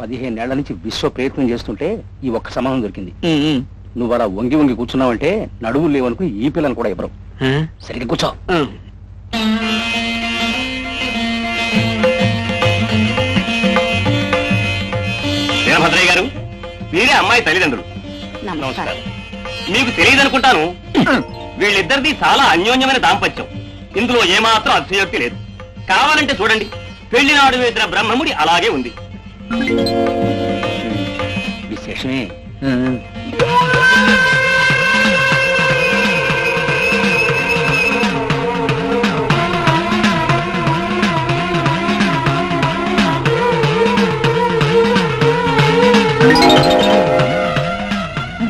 పదిహేనేళ్ళ నుంచి విశ్వ ప్రయత్నం చేస్తుంటే ఈ ఒక్క సమాధానం దొరికింది. నువ్వు అలా వంగి వంగి కూర్చున్నావంటే నడువులు లేవనుకు ఈ పిల్లని కూడా ఇవ్వరు. సరిగ్గా కూర్చో. వీరభద్రయ్య గారు మీరే అమ్మాయి తల్లిదండ్రులు. నమస్కారం. మీకు తెలియదనుకుంటాను వీళ్ళిద్దరిది చాలా అన్యోన్యమైన దాంపత్యం. ఇందులో ఏమాత్రం అతిశయోక్తి లేదు. కావాలంటే చూడండి. పెళ్ళి నాడు వేసిన బ్రహ్మముడి అలాగే ఉంది. విశేషమే.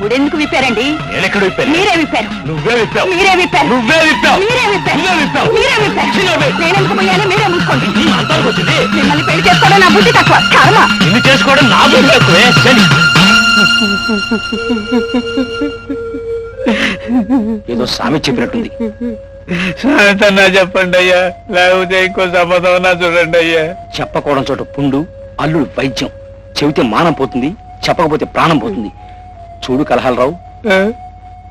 ముడెందుకు విప్పారండి? నేనెక్కడ విప్పాను? మీరే విప్పారు. నువ్వే విప్పావు. మీరే విప్పారు. నువ్వే విప్పావు. మీరే విప్పారు. నువ్వే విప్పావు. మీరే విప్పారు. నేనెందుకు పోయాలి? మీరే మూసుకోండి. నీ అంతానికి వచ్చింది. మిమ్మల్ని పెళ్ళి చేసుకోవడం నా బుద్ధి తక్కువ. కర్మ. నిన్ను చేసుకోవడం నా బుద్ధి తక్కువే. ఏదో సామె చెప్పినట్టుంది. సామెతన్నా చెప్పండి అయ్యా. లేకపోతే ఇంకో సంబంధం చూడండి అయ్యా. చెప్పకూడని చోట పుండు అల్లుడు వైద్యం. చెబితే మానం పోతుంది చెప్పకపోతే ప్రాణం పోతుంది. చూడు కలహాలరావు.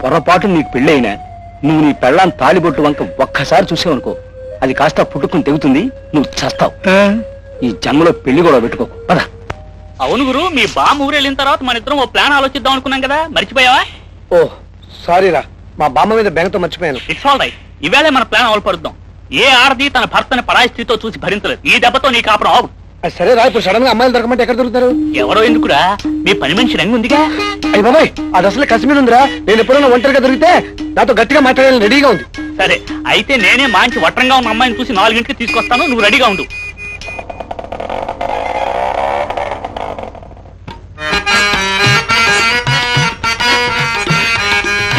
పొరపాటు నీకు పెళ్ళైనా నువ్వు నీ పెళ్ళాన్ని తాలిబొట్టు వంక ఒక్కసారి చూసావనుకో. అది కాస్త పుట్టుకుని తెగుతుంది నువ్వు చస్తావు. ఈ జన్మలో పెళ్ళి కూడా పెట్టుకోకు. పద. అవును గురు మీ బామ్మ ఊరు వెళ్ళిన తర్వాత మన ఇద్దరం ఓ ప్లాన్ ఆలోచిద్దాం అనుకున్నాం కదా మర్చిపోయావా? ఓ సారీరా మా బామ్మ మీద బెంగతో మర్చిపోయాను. ఇట్స్ ఆల్ రైట్ ఇవేళే మన ప్లాన్ అమలుపరుద్దాం ఏ ఆడది తన భర్తని పరాయి స్థితితో చూసి భరించలేదు. ఈ దెబ్బతో నీ కాపురం అది సరే రా ఇప్పుడు సడన్గా అమ్మాయిలు దొరకమంటే ఎక్కడ దొరుకుతారు? ఎవరో ఎందుకురా? మీ పని మనిషి రంగు ఉందిగా? అయ్యి బాబాయ్ అది అసలు కశ్మీర్ ఉందిరా. నేను ఎప్పుడైనా ఒంటరిగా దొరికితే నాతో గట్టిగా మాట్లాడాలని రెడీగా ఉంది సరే అయితే నేనే మంచి వట్రంగా ఉన్న అమ్మాయిని చూసి నాలుగింటికి తీసుకొస్తాను నువ్వు రెడీగా ఉండు.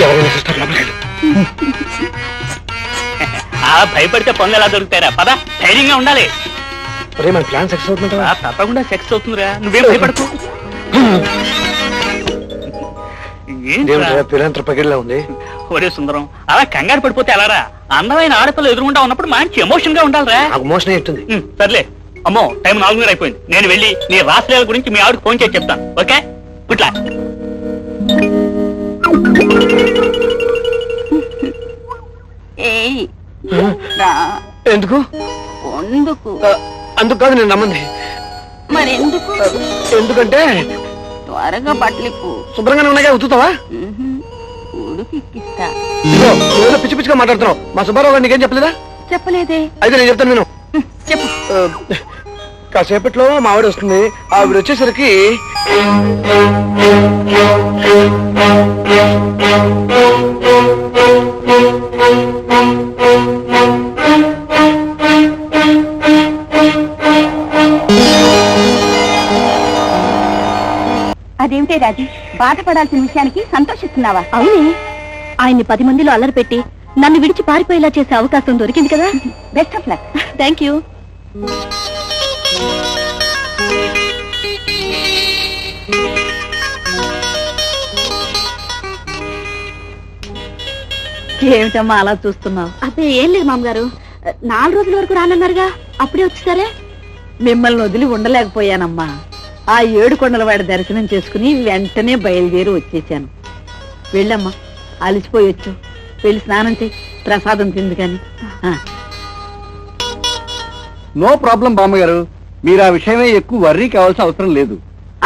ఎవరైనా. ఆ భయపడితే పనులు ఎలా దొరుకుతారా పద ధైర్యంగా ఉండాలి. ఒరేయ్ మన ప్లాన్ సక్సెస్ అవుతుందా తప్పకుండా సెక్స్ అవుతుందిరా. నువ్వేం భయపడకు? పిల్లంత పగిడిలా ఉంది. ఒరే సుందరం అలా కంగారు పడిపోతే ఎలారా? అందమైన ఆడపిల్ల ఎదురుగుండా ఉన్నప్పుడు మంచి ఎమోషన్గా ఉండాలిరా. నాకు మోషన్ ఎట్టుంది సర్లే. అమ్మో టైం నాలుగున్నర అయిపోయింది. నేను వెళ్ళి నీ రాష్ట్రాల గురించి మీ ఆవిడకి ఫోన్ చేసి చెప్తాను. ఓకే? ఇట్లా రా. ఎందుకు? అందుకు కాదు నేను నమ్మంది. ఆ, ఎందుకంటే త్వరగా బట్టలిప్పు. శుభ్రంగానే ఉన్నాగా ఉతుతావా పిచ్చి పిచ్చిగా మాట్లాడుతున్నావు. మా సుబ్బారావు గారు నీకేం చెప్పలేదా? చెప్పలేదే. అయితే నేను చెప్తాను నేను చెప్పు. కాసేపట్లో మా ఆవిడ వస్తుంది. ఆవిడ వచ్చేసరికి బాధపడాల్సిన విషయానికి సంతోషిస్తున్నావా? అవునే. ఆయన్ని పది మందిలో అల్లరి పెట్టి నన్ను విడిచి పారిపోయేలా చేసే అవకాశం దొరికింది కదా? Best of luck thank you ఏమిటమ్మా అలా చూస్తున్నావు? అదే ఏం లేదు మామగారు. నాలుగు రోజుల వరకు రానన్నారుగా. అప్పుడే వచ్చేసరే? మిమ్మల్ని వదిలి ఉండలేకపోయానమ్మా. ఆ ఏడు కొండల వాడి దర్శనం చేసుకుని వెంటనే బయలుదేరి వచ్చేసాను వెళ్ళమ్మా అలసిపోయొచ్చు వెళ్ళి స్నానం చేయి ప్రసాదం తింది కానీ. నో ప్రాబ్లం బామ్మగారు మీరు ఆ విషయమే ఎక్కువ వర్రీ కావాల్సిన అవసరం లేదు.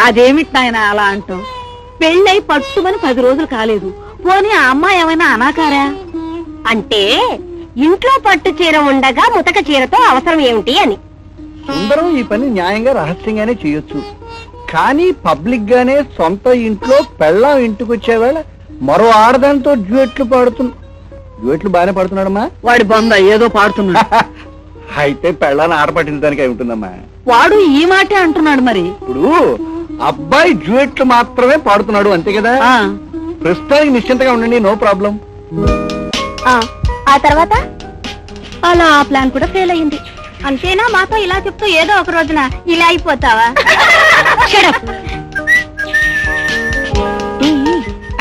అదేమిటి నాయన అలా అంటాం పెళ్ళై పట్టుమని పది రోజులు కాలేదు. పోనీ ఆ అమ్మాయి ఏమైనా అనాకారా? అంటే ఇంట్లో పట్టు చీర ఉండగా ముతక చీరతో అవసరం ఏమిటి అని. సుందరం ఈ పని న్యాయంగా రహస్యంగానే చేయొచ్చు. కానీ పబ్లిక్ గానే సొంత ఇంట్లో పెళ్ళాం ఇంటికి వచ్చేవేళ మరో ఆడదాంతో డ్యూయెట్లు పాడుతు డ్యూయెట్లు బాగానే పాడుతున్నాడమ్మా. వాడి బొంద ఏదో పాడుతున్నాడు. అయితే పెళ్ళాన్ని ఆట పట్టించడానికి అయి ఉంటుందమ్మా. వాడు ఈ మాటే అంటున్నాడు మరి. ఇప్పుడు అబ్బాయి డ్యూయెట్లు మాత్రమే పాడుతున్నాడు అంతే కదా? ఆ. ప్రస్తుతానికి నిశ్చింతగా ఉండండి నో ప్రాబ్లం. ఆ తర్వాత? అలా ఆ ప్లాన్ కూడా ఫెయిల్ అయింది అంతేనా? మాతో ఇలా చెప్తూ ఏదో ఒక రోజున ఇలా అయిపోతావా?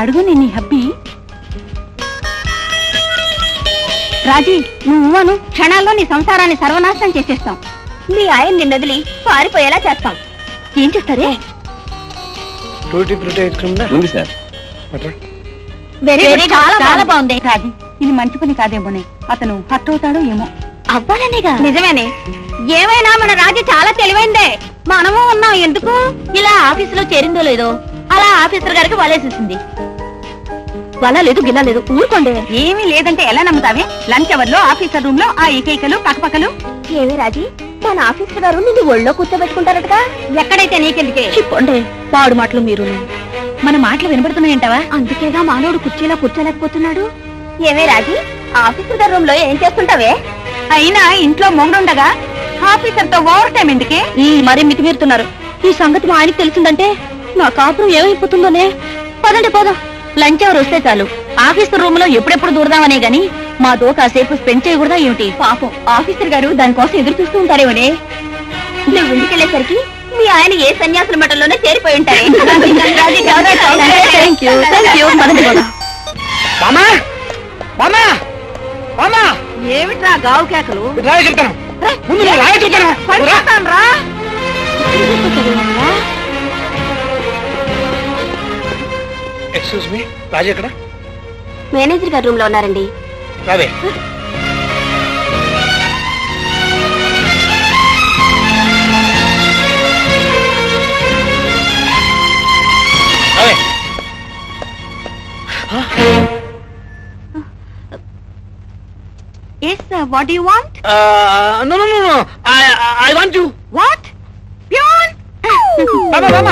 అడుగు నీ హబ్బీ. రాజీ నువ్వు అను క్షణాల్లో నీ సంసారాన్ని సర్వనాశనం చేసేస్తాం. మీ ఆయన నిన్న వదిలి పారిపోయేలా చేస్తాం. ఏం చేస్తారే? టూటీ ఫ్రూటీ ఐస్ క్రీమ్ ఉంది సార్. వెరీ గుడ్ చాలా చాలా బాగుంది. రాజు ఇది మంచి పని కాదేమోనే. అతను హట్ అవుతాడో ఏమో. అవ్వాలనేగా? నిజమేనే. ఏమైనా మన రాజు చాలా తెలివైందే. మనము ఉన్నాం ఎందుకు? ఇలా ఆఫీసులో చేరిందో లేదో. అలా ఆఫీసర్ గారికి వలేసేసింది. వల లేదు గిల్ల లేదు ఊరుకోండి. ఏమీ లేదంటే ఎలా నమ్ముతావే? లంచ్ అవర్లో ఆఫీసర్ రూమ్లో ఆ ఏకైకలు పక్కపక్కలు. ఏమి రాజీ మన ఆఫీసర్ గారు నిన్ను ఒళ్ళో కూర్చోబెట్టుకుంటారటగా? ఎక్కడైతే నీకెందుకే? చెప్పండి. పాడు మాటలు మీరు మన మాటలు వినబడుతున్నాయంటావా? అందుకేగా మానవుడు కుర్చీలో కూర్చోలేకపోతున్నాడు. ఏమే రాజీ ఆఫీసర్ గారి రూమ్లో ఏం చేస్తుంటావే? అయినా ఇంట్లో మొగుడుండగా ఆఫీసర్తో ఓవర్ టైం ఎందుకే? మరీ మితిమీరుతున్నారు. ఈ సంగతి మా ఆయనకి తెలిసిందంటే నా కాపురం ఏమైపోతుందోనే? పదండి పోదాం. లంచ్ అవర్ వస్తే చాలు. ఆఫీసర్ రూమ్లో ఎప్పుడెప్పుడు దూరదామనే గాని మా దో కాసేపు స్పెండ్ చేయకూడదా ఏమిటి? పాపం. ఆఫీసర్ గారు దానికోసం ఎదురు చూస్తూ ఉంటారేమోనే? నువ్వు ఇంటికెళ్ళేసరికి మీ ఆయన ఏ సన్యాసుల మఠంలోనే చేరిపోయి ఉంటారే. థ్యాంక్ యూ థ్యాంక్ యూ పదండి పోదాం. బామా బామా బామా ఏమిట్రా గావు కేకలు? రాయ చెప్తాను ముందు నువ్వు రాయ చెప్తాను నువ్వు రా. ఎక్స్క్యూజ్ మీ రాజు ఎక్కడ? మేనేజర్ గారి రూమ్లో ఉన్నారండి. రావే. రావే. Yes what you want no no no I I want you what peon బాబా బాబా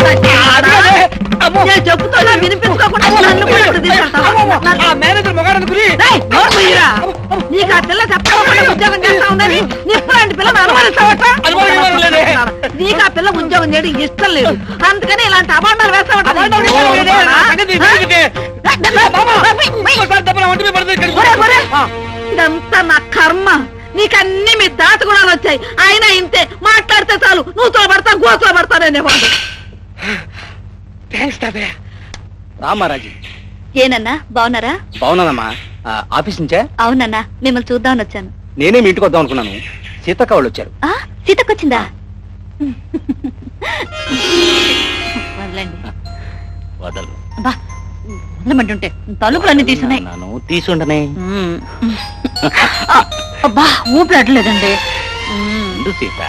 నేను చెప్పుతున్నా వినిపించుకోకుండా నన్ను కూడా ఇక్కడ తీసుకెళ్తావా? మేనేజర్ మొగాడు గురి ఏయ్, నోరు మూయరా. నీకు ఆ పిల్ల చెప్పకుండా ఉద్యోగం చేస్తా ఉందని నిప్పులాంటి పిల్లని అనుమానిస్తావట. నీకు ఆ పిల్ల ఉద్యోగం చేయడం ఇష్టం లేదు అందుకని ఇలాంటి అభాండాలు వేస్తావట దెబ్బలు ఒంటి మీద ఇదంతా నా కర్మ. నీకన్ని మీ దాత గుణాలు వచ్చాయి. అయినా ఇంతే. మాట్లాడితే చాలు. నువ్వు తోబడతా గోతో థ్యాంక్స్ తాతయ్య. రామారాజు ఏనన్నా బాగున్నారా బాగున్నానమ్మా ఆ, ఆఫీస్ నుంచే? అవునన్నా మిమ్మల్ని చూద్దామని వచ్చాను. నేనే మీ ఇంటికి వద్దాం అనుకున్నాను. సీతక్క వాళ్ళు వచ్చారు. ఆ సీతకొచ్చిందా వదలండి. వదలు అబ్బా వదలమంటుంటే తలుపులన్నీ తీసున్నాయి తీసుండనే అబ్బా ఊపిరట్లేదండి ఉండు సీత.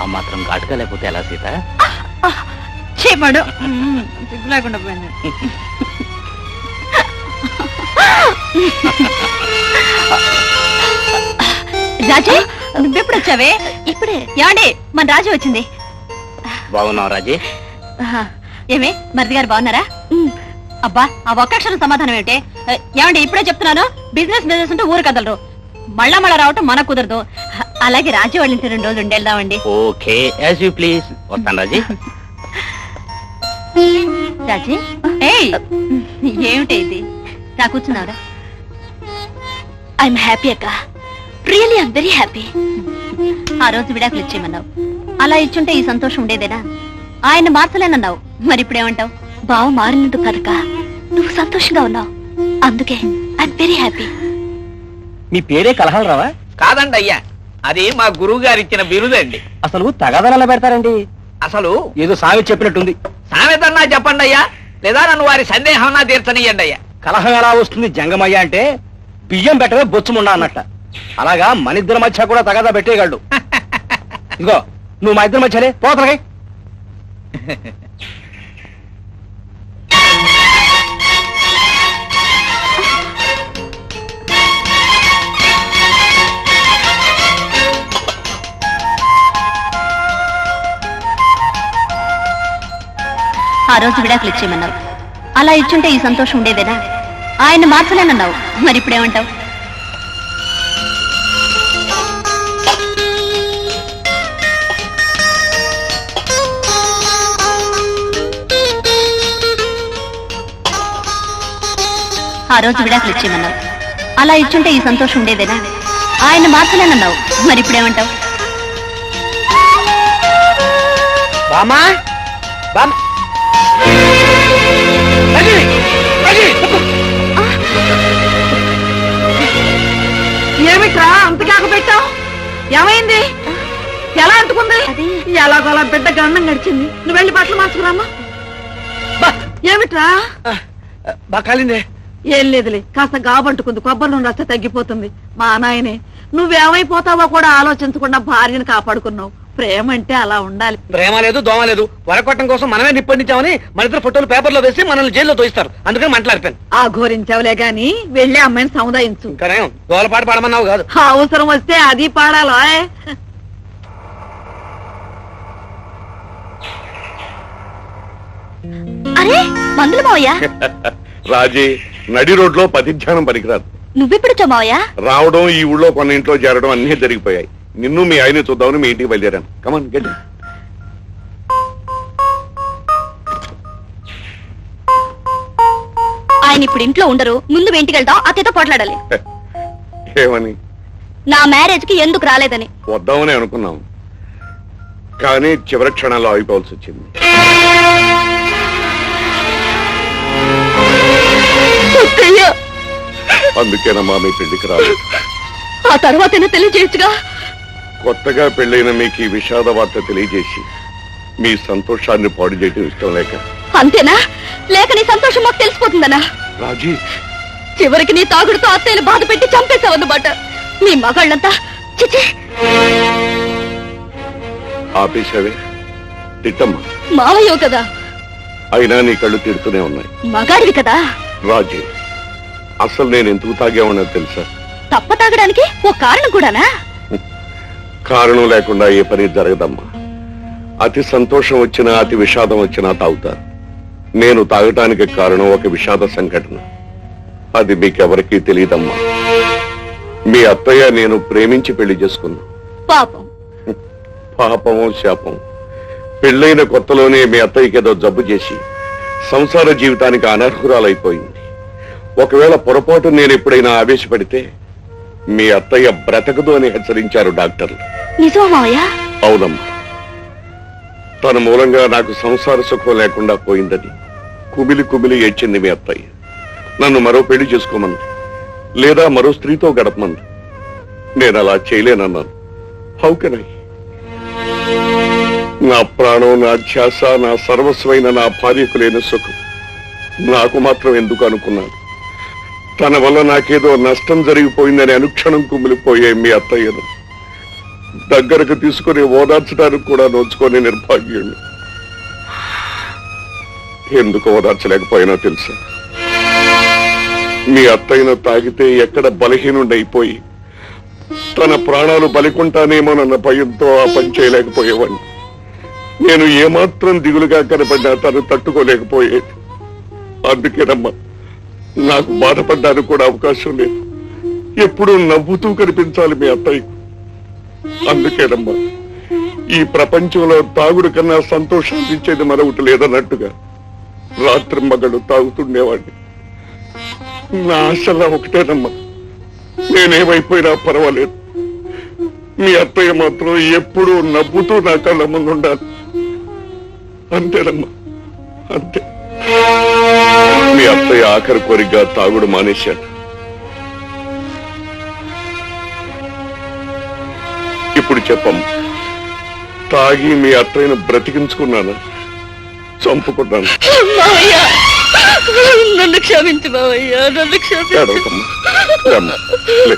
ఆ మాత్రం ఘాటుగా లేకపోతే ఎలా సీత? చేపడు సిగ్గు లేకుండా పోయింది. రాజే నువ్వెప్పుడు వచ్చావే? ఇప్పుడే. ఏమండి మన రాజు వచ్చింది. బాగున్నావు రాజీ. ఏమే మరిది గారు బాగున్నారా? అబ్బా ఆ ఒక్క అక్షరం సమాధానం ఏంటే ఏమండి ఇప్పుడే చెప్తున్నాను. బిజినెస్ బిజినెస్ ఉంటే ఊరు కదలరు. మళ్ళా మళ్ళా రావటం మన కుదరదు. అలాగే రాజు వాళ్ళ ఇంటి రెండు రోజులు ఉండేద్దామండి ఓకే యాజ్ యూ ప్లీజ్ వస్తాను రాజీ. రాజీ? ఏయ్ ఏమిటి ఇది? కూర్చున్నావురా. ఐఎమ్ హ్యాపీ అక్క. రియలీ ఐఎమ్ వెరీ హ్యాపీ ఆ రోజు విడాకులు ఇచ్చేయమన్నావు. అలా ఇచ్చుంటే ఈ సంతోషం ఉండేదేనా? ఆయన మార్చలేనన్నావు మరి ఇప్పుడేమంటావు? బావ మారినందుకు కనుక నువ్వు సంతోషంగా ఉన్నావు. అందుకే ఐఎమ్ వెరీ హ్యాపీ మీ పేరే కలహాలు రావా? కాదండి అయ్యా. అది మా గురువు గారు ఇచ్చిన బిరుదండి అసలు తగాదలు ఎలా పెడతారండి? అసలు ఏదో సామి చెప్పినట్టుంది. సామెతన్నా చెప్పండి అయ్యా. లేదా నన్ను వారి సందేహం నా తీర్చనియండి అయ్యా. కలహం ఎలా వస్తుంది జంగమయ్య అంటే బియ్యం పెట్టవే బొచ్చుముండా అన్నట్ట. అలాగా మన ఇద్దరి మధ్య కూడా తగాదా పెట్టేయగలడు. ఇదిగో నువ్వు మా ఇద్దరి మధ్యలే పోతలకై ఆ రోజు విడాకులు ఇచ్చేయమన్నావు. అలా ఇచ్చుంటే ఈ సంతోషం ఉండేదేనా? ఆయన మార్చలేనన్నావు మరి ఇప్పుడేమంటావు? ఆ రోజు విడాకులు ఇచ్చేయమన్నావు. అలా ఇచ్చుంటే ఈ సంతోషం ఉండేదేనా? ఆయన మార్చలేనన్నావు మరి ఇప్పుడేమంటావు? బామా బామా ఏమిట్రా అంత కాక పెట్టావు? ఏమైంది? ఎలా అంటుకుంది ఎలాగోలా బిడ్డ గండం గడిచింది. నువ్వు వెళ్ళి బట్టలు మార్చుకురామ్మా. బా, ఏమిట్రా? బాగా కాలిందే. ఏం లేదులే కాస్త గాబంటుకుంది కొబ్బరి నూనె రాస్తే తగ్గిపోతుంది. మా నాయనే నువ్వేమైపోతావో కూడా ఆలోచించకుండా భార్యను కాపాడుకున్నావు. ప్రేమ అంటే అలా ఉండాలి. ప్రేమ లేదు దోమ లేదు. వరకొట్టం కోసం మనమే నిప్పండించామని మన ఇద్దరు ఫోటోలు పేపర్లో వేసి మనల్ని జైల్లో తోయిస్తారు. అందుకని మాట్లాడిపోయాను. ఆ ఘోరించవలే గాని వెళ్ళి అమ్మాయిని సముదాయించు. దోలపాటు పడమన్నావు కాదు. ఆ అవసరం వస్తే అది పాడాలా అరే మందులు మావయ్య. రాజీ నడి రోడ్లో పతిధ్యానం పనికిరాదు. నువ్వెప్పుడు మావయ్య? రావడం ఈ ఊళ్ళో కొన్న ఇంట్లో చేరడం అన్నీ జరిగిపోయాయి. నిన్ను మీ ఆయన చూద్దామని మీ ఇంటికి బయలుదేరాను. కమన్ గెట్ ఆయన ఇప్పుడు ఇంట్లో ఉండరు. ముందు మీ ఇంటికి వెళ్దాం అత్తయ్యతో పోట్లాడాలి. ఏమని? నా మ్యారేజ్కి ఎందుకు రాలేదని. వద్దామని అనుకున్నాం. కానీ చివరి క్షణాల్లో ఆగిపోవాల్సి వచ్చింది. అందుకేనమ్మా మీ పెళ్ళికి రాలేదు. ఆ తర్వాత తెలియజేయచ్చుగా కొత్తగా పెళ్ళైన మీకు ఈ విషాద వార్త తెలియజేసి మీ సంతోషాన్ని పాడు చేయడం ఇష్టం లేక. అంతేనా? లేక నీ సంతోషం మాకు తెలిసిపోతుందనా? రాజీ. చివరికి నీ తాగుడుతో అత్తయ్యను బాధ పెట్టి చంపేశావన్నమాట. మీ మగాళ్ళంతా చిచి. ఆపేశావే? తిట్టమ్మా. మావయ్యో కదా. అయినా నీ కళ్ళు తిడుతూనే ఉన్నాయి. మగాడివి కదా. రాజీ అసలు నేను ఎందుకు తాగేవాడినో తెలుసా? తప్ప తాగడానికి ఓ కారణం కూడానా? కారణం లేకుండా ఏ పని జరగదమ్మా. అతి సంతోషం వచ్చినా అతి విషాదం వచ్చినా తాగుతారు. నేను తాగటానికి కారణం ఒక విషాద సంఘటన. అది మీకెవరికీ తెలియదమ్మా. మీ అత్తయ్య నేను ప్రేమించి పెళ్ళి చేసుకున్నా. పాపం. పాపము శాపం. పెళ్ళైన కొత్తలోనే మీ అత్తయ్యకి ఏదో జబ్బు చేసి సంసార జీవితానికి అనర్హురాలైపోయింది. ఒకవేళ పొరపాటు నేను ఎప్పుడైనా ఆవేశపడితే మీ అత్తయ్య బ్రతకదు అని హెచ్చరించారు డాక్టర్లు. మావయ్య అవునమ్మా. తన మూలంగా నాకు సంసార సుఖం లేకుండా పోయిందని కుమిలి కుమిలి ఏడ్చింది మీ అత్తయ్య. నన్ను మరో పెళ్ళి చేసుకోమంది లేదా మరో స్త్రీతో గడపమంది నేను అలా చేయలేనన్నాను. హౌ కెన్ ఐ నా ప్రాణం నా ధ్యాస నా సర్వస్వైన నా భార్యకు లేని సుఖం. నాకు మాత్రం ఎందుకు అనుకున్నాను? తన వల్ల నాకేదో నష్టం జరిగిపోయిందని అనుక్షణం కుమిలిపోయే మీ అత్తయ్యను. దగ్గరకు తీసుకుని ఓదార్చడానికి కూడా నోచుకొని నిర్భాగ్యుడు ఎందుకు ఓదార్చలేకపోయినా తెలుసా? మీ అత్తయ్యను తాగితే ఎక్కడ బలహీనుండైపోయి తన ప్రాణాలు బలికుంటానేమోనన్న భయంతో ఆ పని చేయలేకపోయేవాడిని నేను ఏమాత్రం దిగులుగా కనపడ్డా తను తట్టుకోలేకపోయేది. అందుకేనమ్మా నాకు బాధపడ్డానికి కూడా అవకాశం లేదు. ఎప్పుడూ నవ్వుతూ కనిపించాలి మీ అత్తయ్యకు అందుకేనమ్మా ఈ ప్రపంచంలో తాగుడు కన్నా సంతోషాన్ని ఇచ్చేది మరొకటి లేదన్నట్టుగా రాత్రి మగడు తాగుతుండేవాడిని. నా ఆశలా ఒకటేనమ్మా నేనేమైపోయినా పర్వాలేదు. మీ అత్తయ్య మాత్రం ఎప్పుడూ నవ్వుతూ నా కళ్ళ ముందు ఉండాలి అంతేనమ్మా అంతే. మీ అత్తయ్య ఆఖరి కోరికగా తాగుడు మానేశాడు ఇప్పుడు చెప్పమ్మ తాగి మీ అత్తయ్యను బ్రతికించుకున్నాను చంపుకున్నాను నన్ను క్షమించు మావయ్య నన్ను క్షమించు ఏడవకమ్మా. రమ్మ. లే.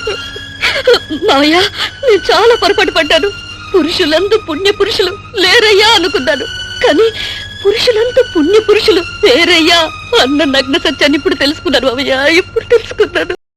మావయ్య నేను చాలా పొరపాటు పడ్డాను పురుషులందు పుణ్య పురుషులు లేరయ్యా అనుకున్నాను కానీ పురుషులంతా పుణ్య పురుషులు వేరయ్యా అన్న నగ్న సత్యాన్ని ఇప్పుడు తెలుసుకున్నాను అవయ్యా ఇప్పుడు తెలుసుకున్నాను.